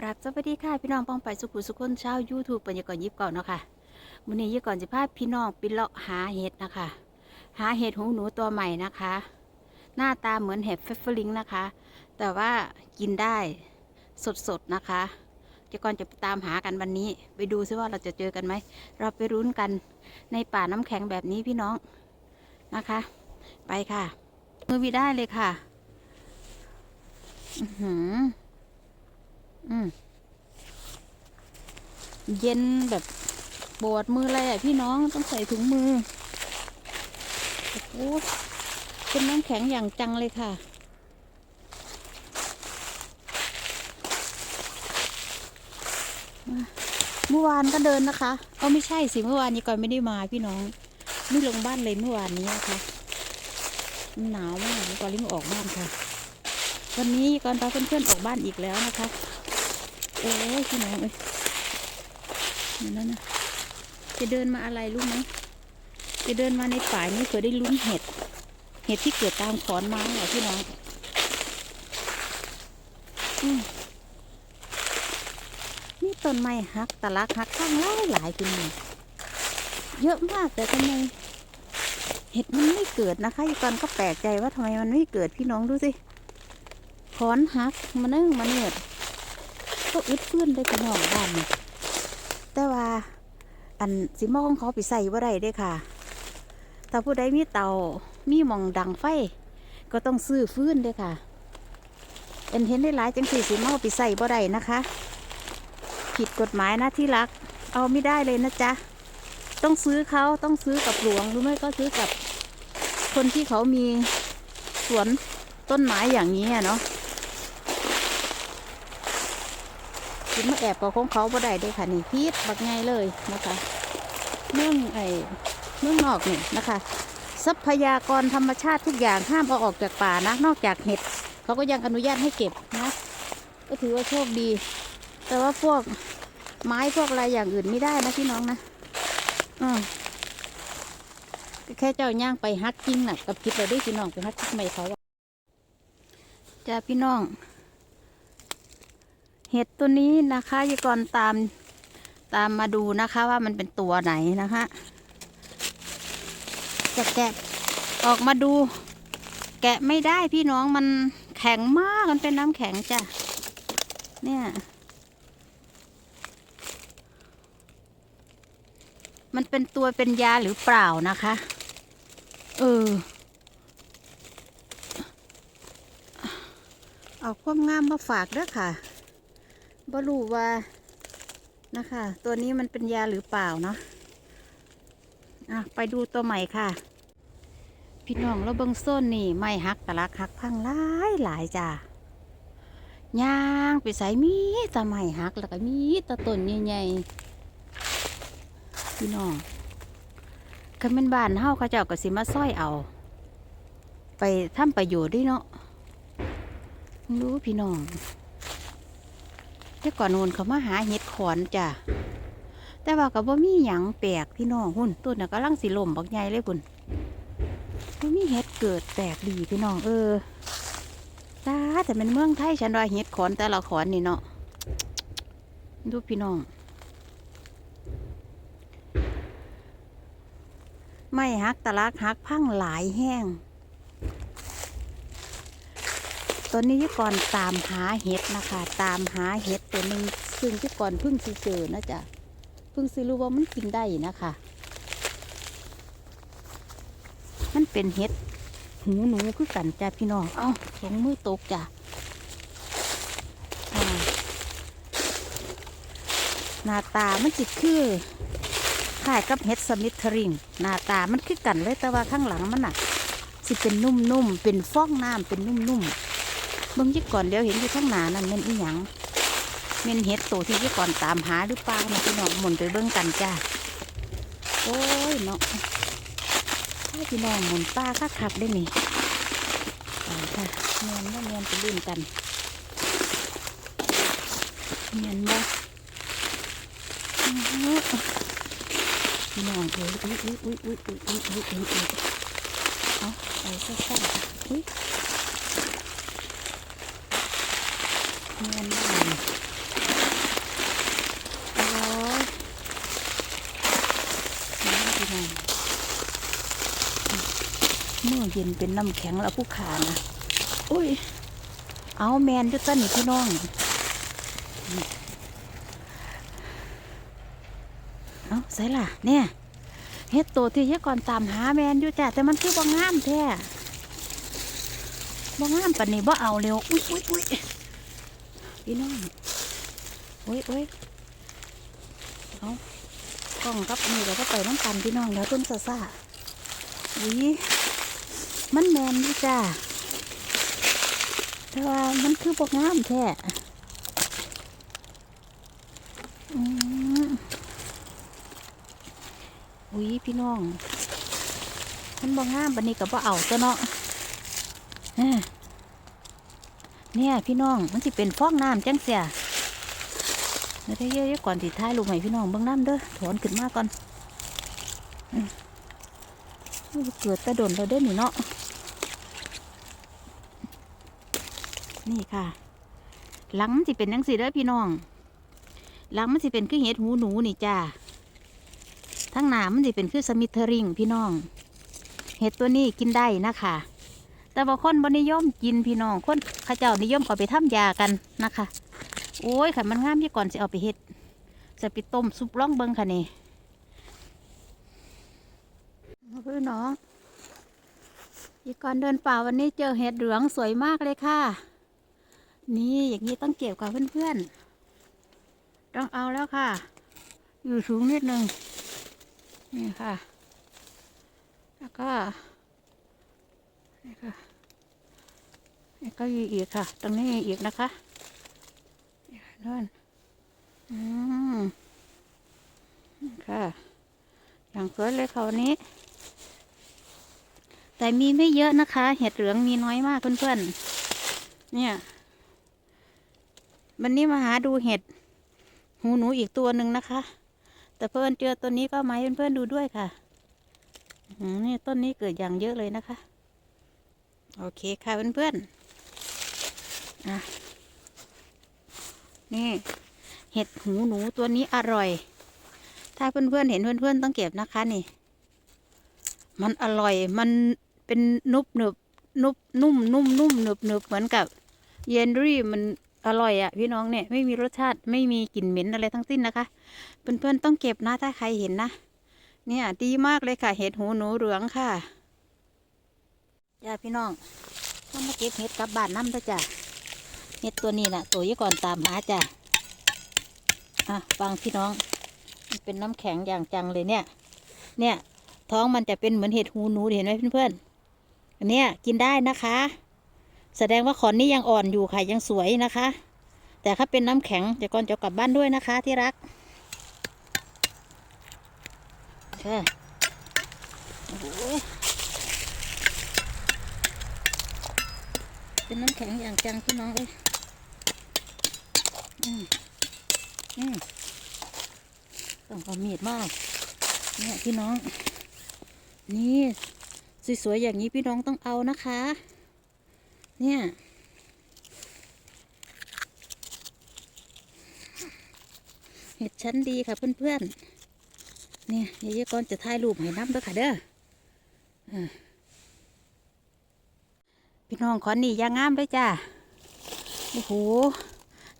กราบสวัสดีค่ะพี่น้องป้องไปสุขุสุขคนเช้ายูทูบปัญญากรยิบก่อนเนาะค่ะมื้อนี้ยิบก่อนจะพาพี่น้องไปเลาะหาเห็ดนะคะ หาเห็ดหูหนูตัวใหม่นะคะ หน้าตาเหมือนเห็ดเฟฟเฟอริงนะคะ แต่ว่ากินได้สดๆนะคะเจะก่อนจะไปตามหากันวันนี้ ไปดูซิว่าเราจะเจอกันไหมเราไปรุ้นกันในป่าน้ำแข็งแบบนี้พี่น้องนะคะ ไปค่ะ มือวีได้เลยค่ะ อือหือ อืมเย็นแบบปวดมือเลยอะพี่น้องต้องใส่ถุงมือโอ้โหเป็นน้ำแข็งอย่างจังเลยค่ะ เมื่อวานก็เดินนะคะ เอาไม่ใช่สิเมื่อวานนี้ก่อนไม่ได้มาพี่น้อง ไม่ลงบ้านเลยเมื่อวานนี้นะคะหนาวมากก่อนรีบออกบ้านค่ะ วันนี้ก่อนพาเพื่อนๆออกบ้านอีกแล้วนะคะ โอ้ยพี่น้องเอ้ยนั่นนะนะจะเดินมาอะไรรู้ไหมจะเดินมาในป่านี้เผื่อได้ลุ้นเห็ด เห็ดที่เกิดตามขอนไม้เหรอพี่น้องอืมนี่ต้นไม้หักตะลักหักข้างหลายหลายพี่น้องเยอะมากแต่ทำไมเห็ดมันไม่เกิดนะคะอีกอนก็แปลกใจว่าทำไมมันไม่เกิดพี่น้องดูสิขอนหักมานึ่งมาเนืด ก็อึดฟื้นได้พี่น้องบ้านนี่แต่ว่าอันสิมอของเขาไปใส่ว่าได้เด้ค่ะ ถ้าผู้ใดมีเตา มีมองดังไฟ ก็ต้องซื้อฟื้นเด้ค่ะ เอ็นเห็นได้หลายจังสี่สิมอไปใส่บ่ได้นะคะ ผิดกฎหมายนะที่รัก เอาไม่ได้เลยนะจ๊ะ ต้องซื้อเขาต้องซื้อกับหลวงหรือไม่ก็ซื้อกับ คนที่เขามีสวนต้นไม้อย่างนี้อะเนาะ กินมาแอบกับของเขาบ่ได้เด้วยค่ะนี่พีดบักไงเลยนะคะเมืองไอ้เมืองนอกนี่นะคะ ทรัพยากรธรรมชาติทุกอย่างห้ามเอาออกจากป่านะ นอกจากเห็ดเขาก็ยังอนุญาตให้เก็บนะก็ถือว่าโชคดี แต่ว่าพวกไม้พวกอะไรอย่างอื่นไม่ได้นะพี่น้องนะอืมแค่เจ้าย่างไปฮักกิ้งน่ะกับคิดเราได้พี่น้องไปฮักกิ้งไม่เขาจ้าพี่น้อง เห็ดตัวนี้นะคะยายกรตามตามมาดูนะคะว่ามันเป็นตัวไหนนะคะ จะแกะออกมาดู แกะไม่ได้พี่น้องมันแข็งมากมันเป็นน้ำแข็งจ้ะเนี่ย มันเป็นตัวเป็นยาหรือเปล่านะคะ เออ เอาความงามมาฝากด้อค่ะ บ่รู้ว่านะคะ ตัวนี้มันเป็นยาหรือเปล่าเนาะอะไปดูตัวใหม่ค่ะ พี่น้องเราเบิ้งส้นนี่ไม่หักตะลักหักพังหลายหลายจ้าย่างไปใส่มีแตะไม่หักแล้วก็มีตะต้นใหญ่ๆพี่น้องคันเป็นบ้านเฮาเขาเจ้าก็สิมาซ้อยเอา ไปทำประโยชน์ด้วยเนาะรู้พี่น้อง แต่ก่อนนูนเขามาหาเห็ดขอนจ้ะแต่ว่าก็บ่มีหยังแปลกพี่น้องหุ่นต้นน่ะก็ลังสิล่มบักใหญ่เลยพุ่นบ่มีเห็ดเกิดแปลกดีพี่น้องเออจ้าแต่เป็นเมืองไทยฉันว่าเห็ดขอนแต่ละขอนนี่เนาะดูพี่น้องไม่ฮักตะลักฮักพังหลายแห้ง ต อนนี้ยุก่อนตามหาเห็ดนะคะ ตามหาเห็ดตัวหนึ่งซึ่งยุก่อนเพิ่งสิเจอนะจ๊ะเพิ่งสิรู้ว่ามันกินได้นะคะ มันเป็นเห็ดหูหนูคือกันจ้ะพี่น้อง เอ้าสองมือตกจ้ะหน้าตามันจิคือคล้ายกับเห็ดสมิธริงหน้าตามันคือกันเลยแต่ว่าข้างหลังมันน่ะสิเป็นนุ่มๆ เป็นฟองน้ำเป็นนุ่มๆ เบิ้งยี่ก่อนแล้วเห็นอยู่ข้างหน้านั่นเม่นอีหยังเม่นเห็ดโตที่ยี่ก่อนตามหาหรือเปล่ามาพี่น้องหมุนไปเบิ้งกันจ้าโอ้ยเนาะถ้าพี่น้องหมุนป้าขักขับได้นี่ค่ะเงินนม่เงินไปลื่นกันเนียนบ่พี่น้องเอ้ยอุ้ยอุ้ยอุ้ยอุ้ยอุ้ยอุ้ยอุ้ยเอาไปสั้นๆอุ้ย งานได้เมื่อเย็นเป็นน้ำแข็งแล้วผู้ขานะอุ้ย เอาแมนด้วยต้นนี่พี่น้องเอาใส่ล่ะ เนี่ยเฮ็ดโตที่เฮ็ดก่อนตามหาแมนอยู่จ้ะแต่มันคือบ่งามแท้บ่งามปานนี้บ่เอาเร็วอุ้ยอุ้ยอุ้ย พี่น้องอุ้ยอุ้ยเอากล้องกับนี่เราก็ไปน้ำกันพี่น้องแล้วต้นซาซาอุ้ยมันแมนอยู่จ้ะแต่ว่ามันคือบ่งามแท้อุ้ยพี่น้อง มันบ่งามบันนี้กับบ่าเอาตัวเนาะ เนี่ยพี่น้องมันสิเป็นฟองน้ำจังเสียเดี๋ยวได้เยอะๆก่อนสิท้ายลูกให้พี่น้องเบิ่งน้ำเด้อถอนขึ้นมาก่อนเกิดแต่ดนเราเด้อนี่เนาะนี่ค่ะ หลังมันสิเป็นจังสิเด้อพี่น้อง หลังมันสิเป็นคือเห็ดหูหนูนี่จ้าทั้งหนามันสิเป็นคือสมิทเทอริงพี่น้อง เห็ดตัวนี้กินได้นะคะ แต่บางคนบ่นิยมกินพี่น้องคนข้าเจ้านิยมเอาไปทำยากันนะคะ โอ้ยขันมันงามที่ก่อนสิเอาไปเห็ดจะไปต้มซุปร่องเบิงค่ะนี่พี่น้องอีกก่อนเดินป่าวันนี้เจอเห็ดเหลืองสวยมากเลยค่ะ นี่อย่างนี้ต้องเก็บกับเพื่อนๆ ต้องเอาแล้วค่ะ อยู่สูงนิดนึงนี่ค่ะ แล้วก็ นี่ค่ะนี่ก็มีอีกค่ะ ตรงนี้อีกนะคะนี่ค่ะนั่นอืมค่ะ อย่างสวยเลยค่ะวันนี้ แต่มีไม่เยอะนะคะ เห็ดเหลืองมีน้อยมากเพื่อนๆเนี่ย วันนี้มาหาดูเห็ด หูหนูอีกตัวหนึ่งนะคะ แต่เพื่อนเจอต้นนี้ก็มาให้เพื่อนๆดูด้วยค่ะนี่ต้นนี้เกิดอย่างเยอะเลยนะคะ โอเคค่ะเพื่อนๆอะนี่ เห็ดหูหนูตัวนี้อร่อย ถ้าเพื่อนๆเห็นเพื่อนๆต้องเก็บนะคะนี่ มันอร่อยมันเป็นนุบหนึบนุบนุ่มนุ่มนุ่มหนึบหนึบเหมือนกับ เยนรี่มันอร่อยอะ่ะพี่น้องเนี่ยไม่มีรสชาติไม่มีกลิ่นเหม็นอะไรทั้งสิ้นนะคะ เพื่อนๆต้องเก็บนะถ้าใครเห็นนะ เนี่ยดีมากเลยค่ะ เห็ดหูหนูเหลืองค่ะ จ้าพี่น้องต้องมาเก็บเห็ดกลับบ้านน้ำด้วยจ้ะเห็ดตัวนี้น่ะ ตัวยี่ก่อนตามหาจ้ะอะฟังพี่น้อง มันเป็นน้ำแข็งอย่างจังเลยเนี่ย เนี่ย ท้องมันจะเป็นเหมือนเห็ดหูหนูเห็นไหมเพื่อนๆอันเนี้ยกินได้นะคะ แสดงว่าขอนนี้ยังอ่อนอยู่ค่ะยังสวยนะคะ แต่ถ้าเป็นน้ำแข็งจะก่อนจะกลับบ้านด้วยนะคะ ที่รักค่ะโอ้โเป็นน้ำแข็งอย่างจังพี่น้องเลยอืมอืมต้องเอามีดมากเนี่ยพี่น้อง นี่สวยๆอย่างนี้พี่น้องต้องเอานะคะ เนี่ยเห็ดชั้นดีค่ะเพื่อนๆเนี่ยยายก่อนจะถ่ายรูปให้น้ำด้วยค่ะเด้ออ่า พี่น้องขอนี่ยางงามด้วยจ้าโอ้โห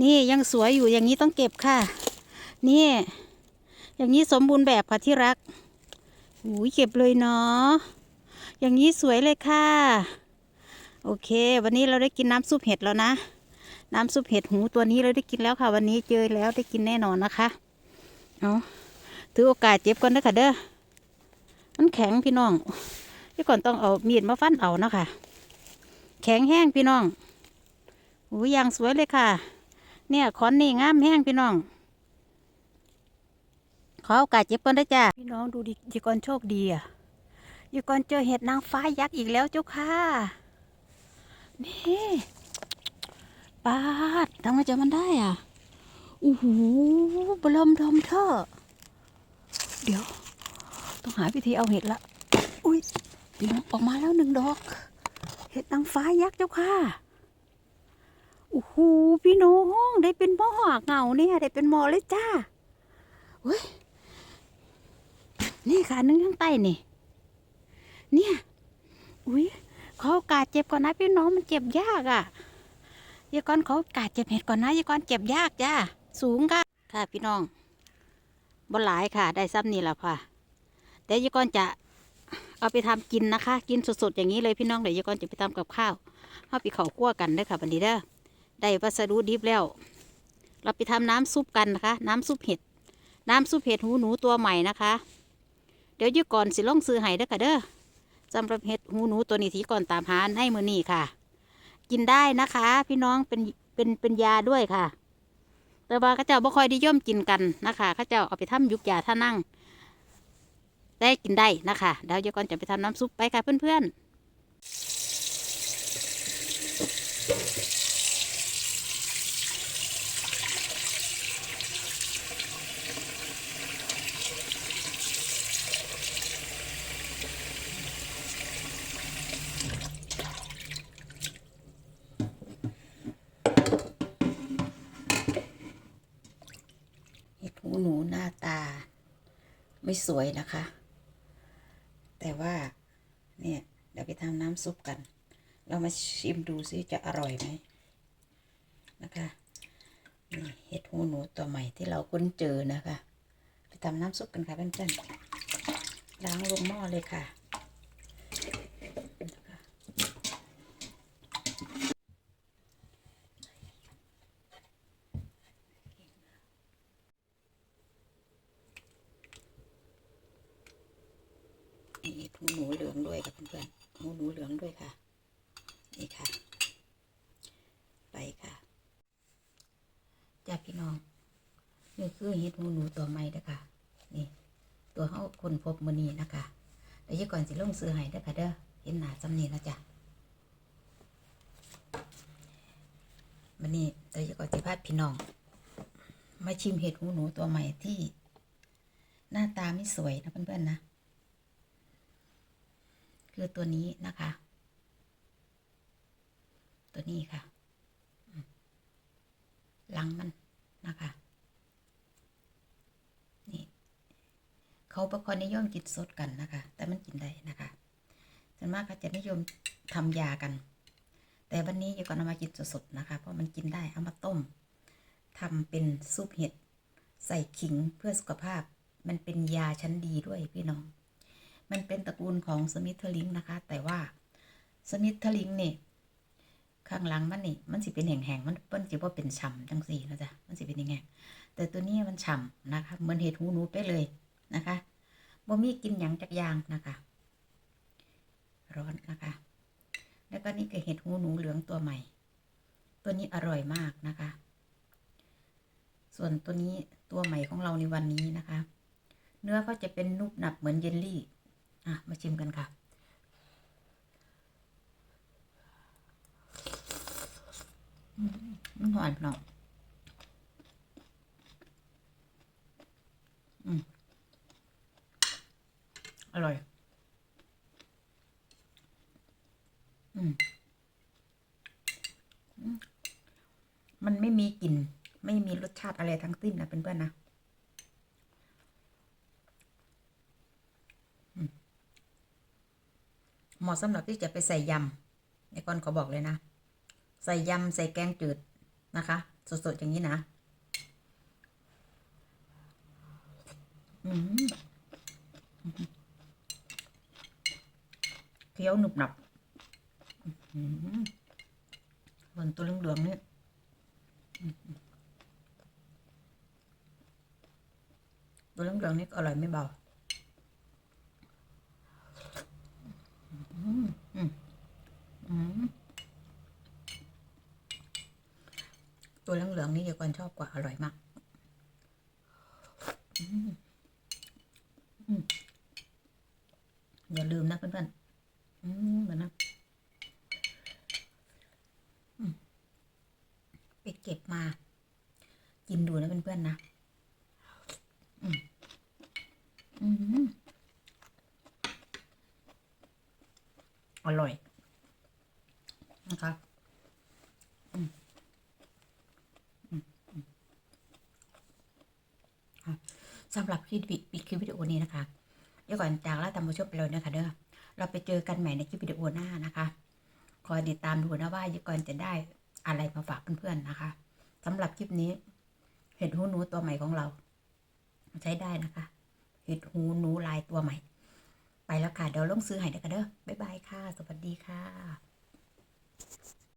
นี่ยังสวยอยู่อย่างนี้ต้องเก็บค่ะ นี่ อย่างนี้สมบูรณ์แบบค่ะที่รักหูเก็บเลยเนาะอย่างนี้สวยเลยค่ะ โอเค วันนี้เราได้กินน้ำซุปเห็ดแล้วนะ น้ำซุปเห็ดหูตัวนี้เราได้กินแล้วค่ะ วันนี้เจอแล้วได้กินแน่นอนนะคะเอาถือโอกาสเจ็บก่อนนะค่ะเด้อมันแข็งพี่น้องพี่ก่อนต้องเอามีดมาฟันเอานะคะ แข็งแห้งพี่น้องหูยางสวยเลยค่ะ เนี่ยขอนนี่งามแห้งพี่น้องขอโอกาสเจ็บก่อนได้จ้าพี่น้องดูดิยีกอนโชคดีอะยีกอนเจอเห็ดนางฟ้ายักษ์อีกแล้วเจ้าค่ะ นี่ปาดทำไมจะมันได้อะโอ้โหบลอมทอมเธอเดี๋ยว ต้องหาวิธีเอาเห็ดละ อุ้ยพี่น้องออกมาแล้วหนึ่งดอก เห็ดนางฟ้ายักษ์เจ้าค่ะโอ้โหพี่น้องได้เป็นหม้อเงาเนี่ยได้เป็นหม้อเลยจ้าเฮ้ยนี่ค่ะนึ่งข้างใต้นี่ เนี่ย อุ้ยเขาโอกาสเจ็บก่อนนะพี่น้องมันเจ็บยากอะ่ะยายกอนเขาโอกาสเจ็บเห็ดก่อนนะยายกอนเจ็บยากจ้าสูงค่ะค่ะพี่น้องบ่หลายค่ะ ได้ซ้ำนี่แหละค่ะแต่ยายกอนจะ เอาไปทำกินนะคะ กินสดๆอย่างนี้เลยพี่น้องเดี๋ยวยายกอนจะไปทำกับข้าวเอาไปเขาคั่วกันได้ค่ะบันนี้เด้อได้วัสดุดิบแล้ว เราไปทำน้ำซุปกันนะคะ น้ำซุปเห็ด น้ำซุปเห็ดหูหนูตัวใหม่นะคะ เดี๋ยวยีก่อนสิล่องซื้อให้เด้อค่ะเด้อสำหรับเห็ดหูหนูตัวนี้ที่ก่อนตามหาให้มือนี่ค่ะ กินได้นะคะ พี่น้องเป็นเป็นเป็นยาด้วยค่ะ แต่ว่าข้าเจ้าบ่ค่อยนิยมกินกันนะคะข้าเจ้าเอาไปทำยุกยาท่านั่ง ได้กินได้นะคะเดี๋ยวยี่ก่อนจะไปทำน้ำซุปไปค่ะเพื่อนๆเห็ดหูหนูหน้าตา ไม่สวยนะคะ แต่ว่าเนี่ยเดี๋ยวไปทำน้ำซุปกัน เรามาชิมดูซิจะอร่อยไหมนะคะนี่เห็ดหูหนูตัวใหม่ที่เราค้นเจอนะคะ ไปทำน้ำซุปกันค่ะเพื่อนๆล้างลงหม้อเลยค่ะนี่เห็ดหูหนูเหลืองด้วยค่ะเพื่อนๆหูหนูเหลืองด้วยค่ะ นี่ค่ะ ไปค่ะจ้าพี่น้อง นี่คือเห็ดหูหนูตัวใหม่เด้อค่ะ นี่ ตัวเขาคนพบมือนี้นะคะเดี๋ยวยี่ก่อนสิลงซื้อให้เด้อค่ะเด้อเห็นหนาจำนี้นะจ๊ะมันนี้เดี๋ยวยี่ก่อนสิพาพี่น้อง มาชิมเห็ดหูหนูตัวใหม่ที่ หน้าตาไม่สวยนะเพื่อนๆนะ คือตัวนี้นะคะ ตัวนี้ค่ะหลังมันนะคะ นี่ เขาประคอนิยมกินสดกันนะคะ แต่มันกินได้นะคะส่วนมากเขาจะนิยมทำยากัน แต่วันนี้ยายก่อนเอามากินสดๆนะคะ เพราะมันกินได้เอามาต้มทำเป็นซุปเห็ด ใส่ขิงเพื่อสุขภาพ มันเป็นยาชั้นดีด้วยพี่น้อง มันเป็นตระกูลของสมิทเทลิงนะคะ แต่ว่าสมิทเทลิงนี่ข้างหลังมันนี่มันสิเป็นแห่งๆมันเปิ้นสิว่าเป็นฉ่ำจังสี่นะจ๊ะมันสิเป็นยังไงแต่ตัวนี้มันฉ่ำนะคะเหมือนเห็ดหูหนูไปเลย นะคะบ่มีกินหยังจักอย่างนะคะ ร้อนนะคะ แล้วก็นี่ก็เห็ดหูหนูเหลืองตัวใหม่ ตัวนี้อร่อยมากนะคะ ส่วนตัวนี้ตัวใหม่ของเราในวันนี้นะคะ เนื้อก็จะเป็นนุบหนับเหมือนเยลลี่ อะ มาชิมกันค่ะมันหวานเนาะอืม อร่อย อืมมันไม่มีกลิ่น ไม่มีรสชาติอะไรทั้งสิ้นนะเพื่อนๆนะเหมาะสำหรับที่จะไปใส่ยำในก่อนขาบอกเลยนะ ใส่ยำใส่แกงจืดนะคะ สดๆ อย่างนี้นะ อืม คี้ยวหนุบหนับอืมบนตัวเหลืองๆนี่อืมตัวเหลืองๆนี่อร่อยไม่เบาอืมอืมอืมตัวเหลืองๆนี่ยายกอนชอบกว่าอร่อยมากอืมอืมอย่าลืมนะเพื่อนๆ อืมเหมือนนะไปเก็บมา กินดูนะเพื่อนๆนะ อืมอืมอร่อยนะคะสำหรับคลิปวิคลิปวิดีโอนี้นะคะ เดี๋ยวก่อนจากลาตามผู้ชมไปเลยนะคะเด้อ เราไปเจอกันใหม่ในคลิปวิดีโอหน้านะคะคอยติดตามดูนะว่ายายกรจะได้อะไรมาฝากเพื่อนๆนะคะสำหรับคลิปนี้ เห็ดหูหนูตัวใหม่ของเรา ใช้ได้นะคะ เห็ดหูหนูลายตัวใหม่ ไปแล้วค่ะเดี๋ยวลงซื้อให้เด้อค่ะเด้อบ๊ายบายค่ะ สวัสดีค่ะ